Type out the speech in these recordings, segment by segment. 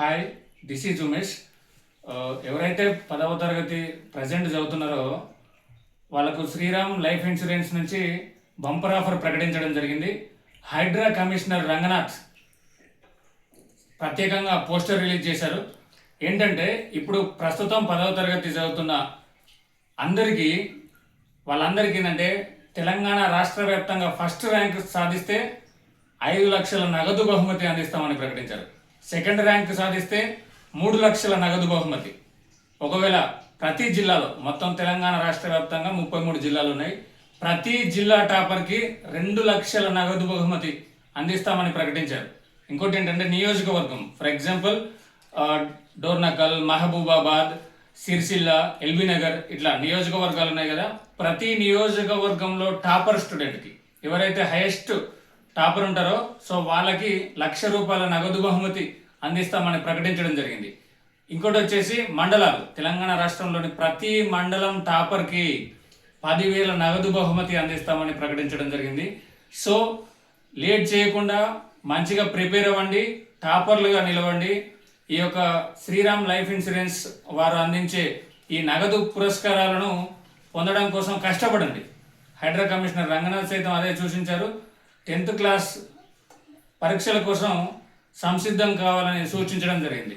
Hi this is Umesh ఎవరైతే పదవ తరగతి ప్రజెంట్ చదువుతున్నారో వాళ్ళకు శ్రీరామ్ లైఫ్ ఇన్సూరెన్స్ నుంచి బంపర్ ఆఫర్ ప్రకటించడం జరిగింది. హైడ్రా కమిషనర్ రంగనాథ్ ప్రత్యేకంగా పోస్టర్ రిలీజ్ చేశారు. ఏంటంటే ఇప్పుడు ప్రస్తుతం పదవ తరగతి చదువుతున్న అందరికీ వాళ్ళందరికీ ఏంటంటే తెలంగాణ రాష్ట్ర వ్యాప్తంగా ఫస్ట్ ర్యాంక్ సాధిస్తే ఐదు లక్షల నగదు బహుమతి అందిస్తామని ప్రకటించారు. సెకండ్ ర్యాంక్ సాధిస్తే మూడు లక్షల నగదు బహుమతి. ఒకవేళ ప్రతి జిల్లాలో మొత్తం తెలంగాణ రాష్ట్ర వ్యాప్తంగా ముప్పై మూడు జిల్లాలు ఉన్నాయి ప్రతి జిల్లా టాపర్కి రెండు లక్షల నగదు బహుమతి అందిస్తామని ప్రకటించారు. ఇంకోటి ఏంటంటే నియోజకవర్గం. For example Dornakal Mahabubabad Sircilla LB Nagar ఇట్లా నియోజకవర్గాలు ఉన్నాయి కదా. ప్రతి నియోజకవర్గంలో టాపర్ స్టూడెంట్కి ఎవరైతే హైయెస్ట్ టాపర్ ఉంటారో సో వాళ్ళకి లక్ష రూపాయల నగదు బహుమతి అందిస్తామని ప్రకటించడం జరిగింది. ఇంకోటి వచ్చేసి మండలాలు. తెలంగాణ రాష్ట్రంలోని ప్రతి మండలం టాపర్కి పదివేల నగదు బహుమతి అందిస్తామని ప్రకటించడం జరిగింది. సో లేట్ చేయకుండా మంచిగా ప్రిపేర్ అవ్వండి టాపర్లుగా నిలవండి. ఈ యొక్క శ్రీరామ్ లైఫ్ ఇన్సూరెన్స్ వారు అందించే ఈ నగదు పురస్కారాలను పొందడం కోసం కష్టపడండి. హైడ్రా కమిషనర్ రంగనాథ్ సైతం అదే సూచించారు. టెన్త్ క్లాస్ పరీక్షల కోసం సంసిద్ధం కావాలని సూచించడం జరిగింది.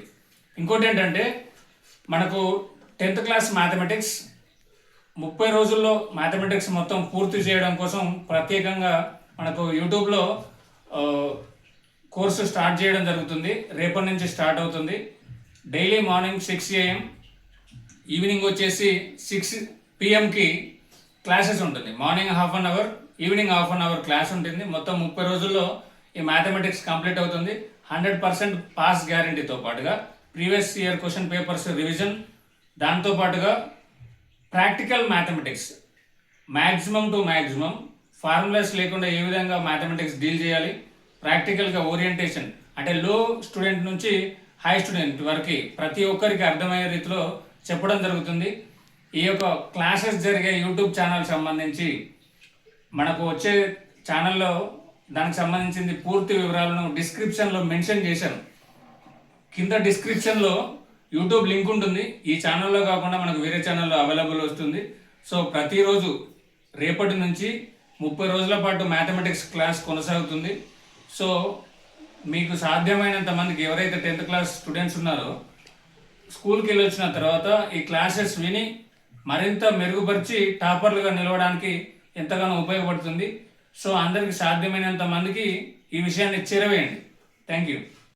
ఇంకోటి ఏంటంటే మనకు టెన్త్ క్లాస్ మ్యాథమెటిక్స్ ముప్పై రోజుల్లో మ్యాథమెటిక్స్ మొత్తం పూర్తి చేయడం కోసం ప్రత్యేకంగా మనకు యూట్యూబ్లో కోర్సు స్టార్ట్ చేయడం జరుగుతుంది. రేపటి నుంచి స్టార్ట్ అవుతుంది. Daily morning six AM evening వచ్చేసి సిక్స్ పిఎంకి క్లాసెస్ ఉంటుంది. Morning half an hour evening half an hour class ఉంటుంది. మొత్తం ముప్పై రోజుల్లో ఈ మ్యాథమెటిక్స్ కంప్లీట్ అవుతుంది. హండ్రెడ్ పర్సెంట్ పాస్ గ్యారంటీతో పాటుగా previous year question papers revision దాంతో పాటుగా practical mathematics. Maximum to maximum formulas లేకుండా ఏ విధంగా మ్యాథమెటిక్స్ డీల్ చేయాలి? ప్రాక్టికల్గా ఓరియంటేషన్. అంటే లో స్టూడెంట్ నుంచి హై స్టూడెంట్ వరకు ప్రతి ఒక్కరికి అర్థమయ్యే రీతిలో చెప్పడం జరుగుతుంది. ఈ యొక్క క్లాసెస్ జరిగే యూట్యూబ్ ఛానల్ సంబంధించి మనకు వచ్చే ఛానల్లో దానికి సంబంధించింది పూర్తి వివరాలను డిస్క్రిప్షన్లో మెన్షన్ చేశాను. కింద డిస్క్రిప్షన్లో యూట్యూబ్ లింక్ ఉంటుంది. ఈ ఛానల్లో కాకుండా మనకు వేరే ఛానల్లో అవైలబుల్ వస్తుంది. సో ప్రతిరోజు రేపటి నుంచి ముప్పై రోజుల పాటు మ్యాథమెటిక్స్ క్లాస్ కొనసాగుతుంది. సో మీకు సాధ్యమైనంత మందికి ఎవరైతే టెన్త్ క్లాస్ స్టూడెంట్స్ ఉన్నారో స్కూల్కి వెళ్ళి వచ్చిన తర్వాత ఈ క్లాసెస్ విని మరింత మెరుగుపరిచి టాపర్లుగా నిలవడానికి ఎంతగానో ఉపయోగపడుతుంది. సో అందరికి సాధ్యమైనంత మందికి ఈ విషయాన్ని చేరవేయండి. Thank you